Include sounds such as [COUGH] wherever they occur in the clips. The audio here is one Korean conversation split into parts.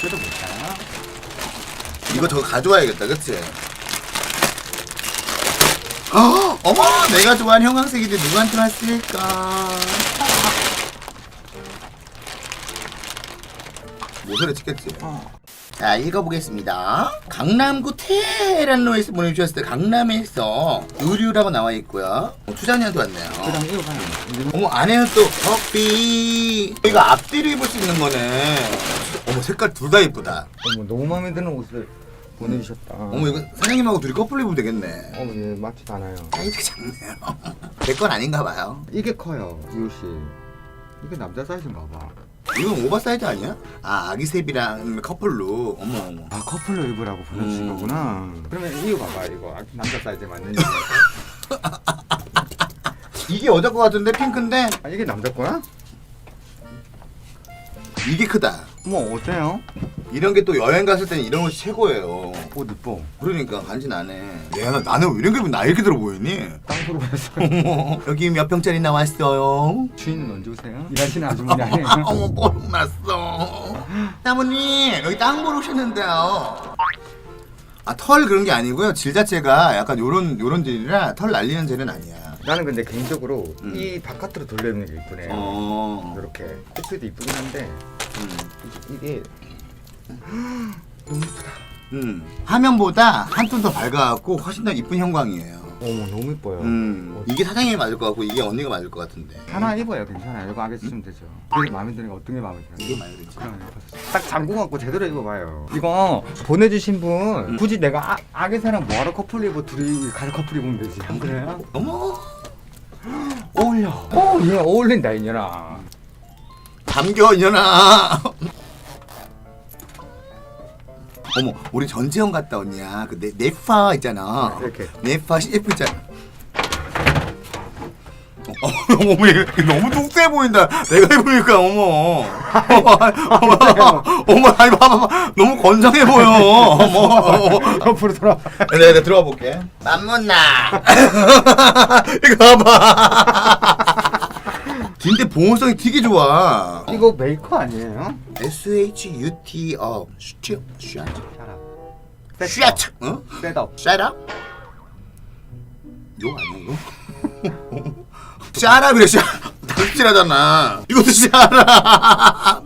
뜯어볼까요? 이거 저거 가져와야겠다, 그치? 어, 어머, 내가 좋아하는 형광색인데 누구한테 왔을까? 모서리 찍겠지? 어. 자, 읽어보겠습니다. 강남구 테란로에서 보내주셨을 때 강남에서 의류라고 나와 있고요. 어, 투자녀한테 왔네요. 그다음 이거 봐요. 어머, 안에는 또 커피. 이거 앞뒤로 입을 수 있는 거네. 어머, 색깔 둘 다 예쁘다. 어머 너무 마음에 드는 옷을 보내주셨다. 어머, 이거 사장님하고 둘이 커플 입으면 되겠네. 어머 예 맞지도 않아요. 사이즈가 작네요. 제 건 아닌가 봐요. 이게 커요 이 옷이. 이게 남자 사이즈인가 봐. 이건 오버사이즈 아니야? 아, 아기셉이랑 커플로. 어머, 어머. 아 커플로 입으라고 보내주신 음. 거구나. 그러면 이거 봐봐 이거 아, 남자 사이즈 맞는지. [LAUGHS] 이게 여자 거 같은데, 핑크인데? 아 이게 남자 거야? 이게 크다. 어머 어때요? 이런 게 또 여행 갔을 때는 이런 것이 최고예요. 옷 이뻐. 그러니까 간지 나네. 내가 나는 왜 이런 게 나 이렇게 들어 보이니? 땅 보러 갔어. 어머, 여기 몇 평짜리 나왔어요? 주인은 언제 오세요? 일하시는 아주머니 아니에요? [LAUGHS] 어머, 뽀록 났어. 사모님, 여기 땅 보러 오셨는데요. 아, 털 그런 게 아니고요. 질 자체가 약간 요런, 요런 질이라 털 날리는 젤은 아니야. 나는 근데 개인적으로 음. 이 바깥으로 돌려 입는 게 이쁘네요. 어. 이렇게 코트도 이쁘긴 한데 음. 이게 음. 화면보다 한톤 더 밝아갖고 훨씬 더 이쁜 형광이에요. 어머 너무 이뻐요. 음. 이게 사장님이 맞을 것 같고 이게 언니가 맞을 것 같은데. 하나 입어요 괜찮아요. 이거 아게 쓰면 되죠. 그게 마음에 드는 게 어떤 게 마음에 들어요? 이게 마음에 들지. 그럼. 딱 잠고 갖고 제대로 입어봐요. 이거 보내주신 분 음. 굳이 내가 아, 아게사랑 뭐하러 커플 입어 둘이 가족 커플 입으면 되지. 안 그래요? 어머. 어울려. 어, 얘 어울린다 이년아. 잠겨 이년아. [LAUGHS] 어머, 우리 전지현 갔다 언니야. 그 네, 네파 있잖아. 이렇게. 네파 CF 있잖아. 어, [LAUGHS] 어머, 얘, 얘 너무 뚱뚱해 보인다. 내가 해보니까, 어머. 어머, [LAUGHS] 어머, 어머, 아니, 봐봐, 봐. 너무 건장해 보여. 어머. 옆으로 돌아. 네, 네, 들어가 볼게. 맘문나. 이거 봐봐. 진짜 보온성이 되게 좋아. 이거 메이커 아니에요? S H U T 어 슈트 슈트 샷업. 슈트 어? 셋업. 샤라 이거 아니야 이거 [LAUGHS] 샤랍이래 샤 당신하잖아. 이것도 [LAUGHS] 샤랍.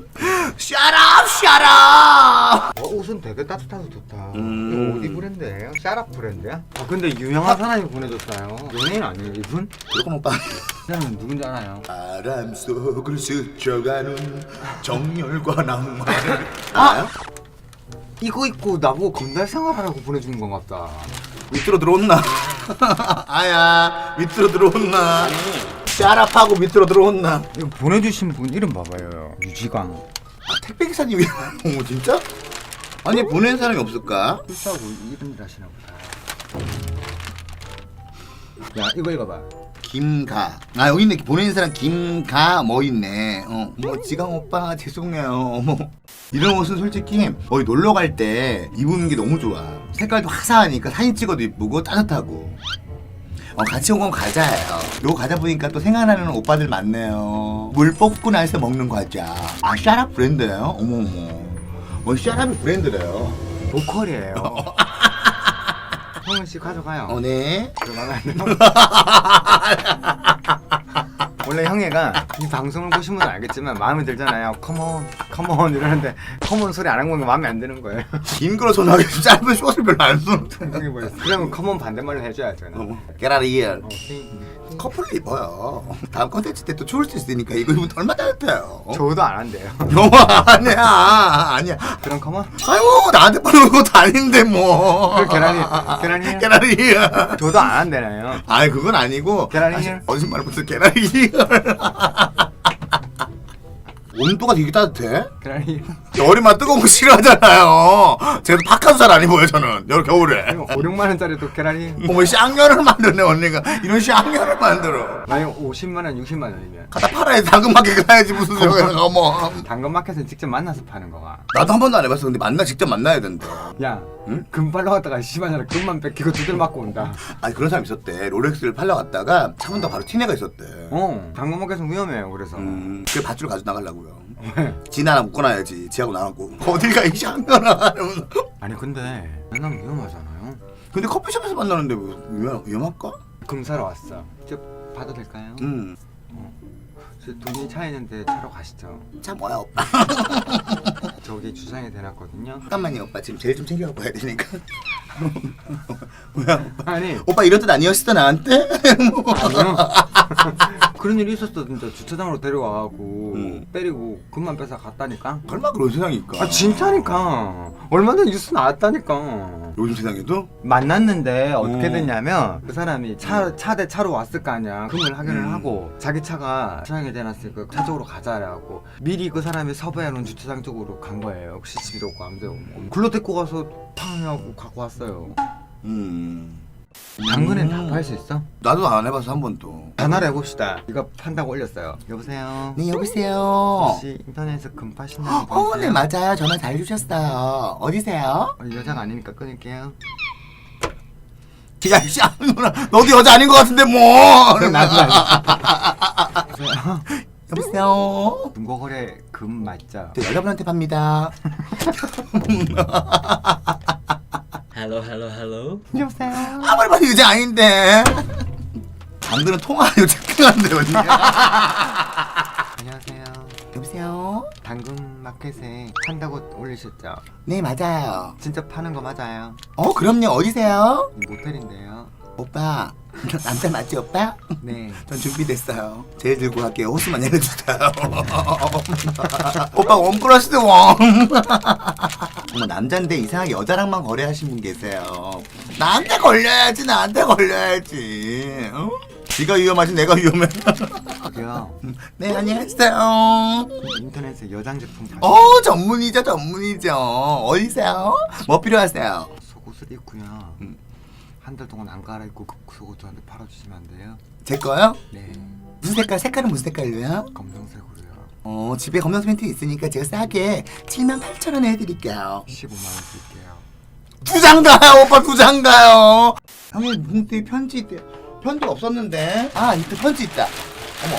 샤랍 어, 옷은 되게 따뜻해서 좋다. 음. 이거 어디 브랜드예요? 샤랍 브랜드야? 아 근데 유명한 사람이 보내줬어요. 연예인 아니에요 이분? 이거 오빠 이 사람은 누군지 알아요? 바람 속을 스쳐가는 정열과 낭만을 알아요? 이거 입고 나보고 건달 생활하라고 보내준 건 같다. 밑으로 들어온나? [LAUGHS] 아야 밑으로 들어온나? 샤랍하고 밑으로 들어온나? 이거 보내주신 분 이름 봐봐요. 유지광. 아 택배 기사님이 어머 진짜? 아니 보낸 사람이 없을까? 출사하고 이름 일하시나 보다. 야 이거 읽어봐. 김가. 아 여기 있네. 보낸 사람 김가 뭐 있네. 어 어머 지강 오빠 죄송해요. 어머. 이런 옷은 솔직히 어디 놀러 갈 때 입는 게 너무 좋아. 색깔도 화사하니까 사진 찍어도 이쁘고 따뜻하고. 어 같이 온 건 과자예요. 요 과자 보니까 또 생각나는 오빠들 많네요. 물 뽑고 나서 먹는 과자. 아 샤랍 브랜드예요? 어머 어 머어 샤랍이 브랜드래요 보컬이에요. [LAUGHS] 형은 씨 가져가요. 어 네 들어가면 안 돼요? [LAUGHS] 원래 형애가 이 방송을 보신 분은 알겠지만 마음에 들잖아요. 컴온, 컴온 이러는데 컴온 소리 안한 거면 마음에 안 드는 거예요. 긴 거로 전화하기 짧은 숏을 별로 안 쓰는 보였어. 그러면 컴온 반대말로 해줘야죠. 어머 게라리엘 오케이. 커플로 입어요. 다음 컨텐츠 때 또 추울 수 있으니까 이거 입으면 얼마 따뜻해요. 저도 안 한대요. [LAUGHS] 영화 아니야 아니야. 그럼 컴온. 아이고 나한테 파는 것도 아닌데 뭐. 그 계란이 계란이. 계란이. 저도 안 한대나요. 아이 그건 아니고. 계란이. 무슨 계란이. 온도가 되게 따뜻해. 계란이. 여름만 뜨거운 거 싫어하잖아요. 제가 파카도 잘 안 입어요 저는. 여 겨울에. 5, 6만 원짜리도 계란이. 어머 쌍년을 만드네 언니가 이런 쌍년을 만들어. 만약 50만 원, 60만 원이면 갖다 팔아야 당근마켓 가야지 무슨 소리야 어머. 당근 마켓은 직접 만나서 파는 거가. 나도 한 번도 안 해봤어. 근데 만나 직접 만나야 된대. 야, 응? 금 빨러 갔다가 씨발년아 금만 뺏기고 두들 맞고 온다. 아니 그런 사람 있었대. 롤렉스를 팔러 갔다가 차 문다 바로 티네가 있었대. 어, 당근마켓은 위험해요. 그래서. 음, 그 밧줄 가져 나가려고요. 지나나 묶어놔야지 지하고 나갖고 [LAUGHS] 어딜 가이 샹면아 이러면서 아니 근데 만나면 위험하잖아요. 근데 커피숍에서 만나는데 뭐 위험, 위험할까? 금 사러 왔어. 저 봐도 될까요? 음. 저 돈이 차 있는데 차로 가시죠. 자 뭐야 [LAUGHS] 저기 주차장에 대놨거든요. 잠깐만요 오빠 지금 제일 좀 챙겨갖고 와야 되니까 [LAUGHS] 뭐야 오빠 아니 오빠 이런 뜻 아니었어 나한테? [LAUGHS] 아니요. 그런 일이 있었어 진짜 주차장으로 데려와갖고 음. 때리고 금만 뺏어 갔다니까. 설마 그런 세상일까? 아 진짜니까. 얼마 전에 뉴스 나왔다니까. 요즘 세상에도? 만났는데 어떻게 어. 됐냐면 그 사람이 차 차대 차로 왔을 거 아니야 금을 확인을 음. 하고 자기 차가 주차장에 대놨으니까 차 쪽으로 가자라고 미리 그 사람이 섭외해 놓은 주차장 쪽으로 간 거예요 CCTV도 없고 아무도 없고 글로 데리고 가서 탕 하고 갖고 왔어요 음. 당근엔 음. 다팔 수 있어? 나도 안 해봐서 한 번도 전화를 해봅시다 이거 판다고 올렸어요 여보세요 네 여보세요 혹시 인터넷에서 금 파신다는 분 어, 네 있어요? 맞아요. 전화 잘 주셨어요. 어디세요? 어, 여자가 아니니까 끊을게요 야, 씨, 누나, 너도 여자 아닌 것 같은데 뭐? 그럼 나도 여보세요 [LAUGHS] 여보세요. 중고거래 금 맞죠? 저 여자분한테 팝니다. [LAUGHS] [LAUGHS] Hello, hello, hello. 여보세요 아무리 봐도 여자 아닌데. 당근은 통화하려 체크한데 어디? 안녕하세요 여보세요. 당근 마켓에 판다고 올리셨죠? 네 맞아요. 진짜 파는 거 맞아요? 어 그럼요. 어디세요? 모텔인데요. 오빠 남자 맞지 오빠? 네. 전 준비됐어요. 제일 들고 갈게요. 호수만 내려주세요. 오빠 원 플러스 원. 어머 남잔데 이상하게 여자랑만 거래하신 분 계세요. 나한테 걸려야지. 나한테 걸려야지. 어? 네가 위험하지 내가 위험해. 저기요. [LAUGHS] 네 안녕하세요. 인터넷에 여장 제품 파어 전문이죠 전문이죠. 어디세요? 뭐 필요하세요? 속옷을 입고요. 음. 한 달 동안 안 갈아입고 그 속옷 저한테 팔아주시면 안 돼요? 제 거요? 네. 무슨 색깔? 색깔은 무슨 색깔로요? 검정색으로요. 어 집에 검정 팬티 있으니까 제가 싸게 7만 8천 원에 해드릴게요. 15만 원 드릴게요. 두 장 가요 오빠 두 장 가요. 형님 봉투에 편지 있대 편지 없었는데. 아 이때 편지 있다. 어머.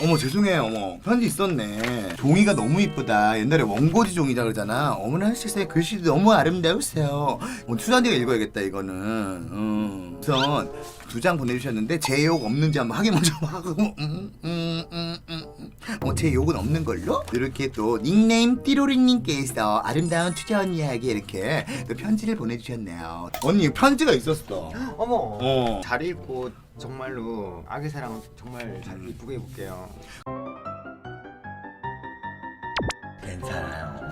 어머 죄송해요 어머. 편지 있었네. 종이가 너무 이쁘다. 옛날에 원고지 종이라 그러잖아. 어머나 하실세 글씨도 너무 아름다우세요. 어, 투잔디가 읽어야겠다 이거는. 음. 우선 두 장 보내주셨는데 제 욕 없는지 한번 확인 먼저 하고 음, 음, 음, 음, 음. 어, 제 욕은 없는 걸로 이렇게 또 닉네임 띠로리님께서 아름다운 투자원 이야기 이렇게 또 편지를 보내주셨네요 언니 편지가 있었어 어머. 어. 잘 읽고 정말로 아기새랑 정말 잘 이쁘게 입을게요. 괜찮아요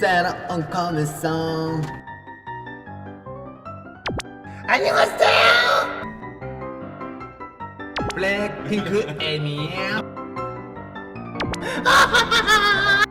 새로운 커미송 안녕하세요 블랙핑크 애니에요. [LAUGHS]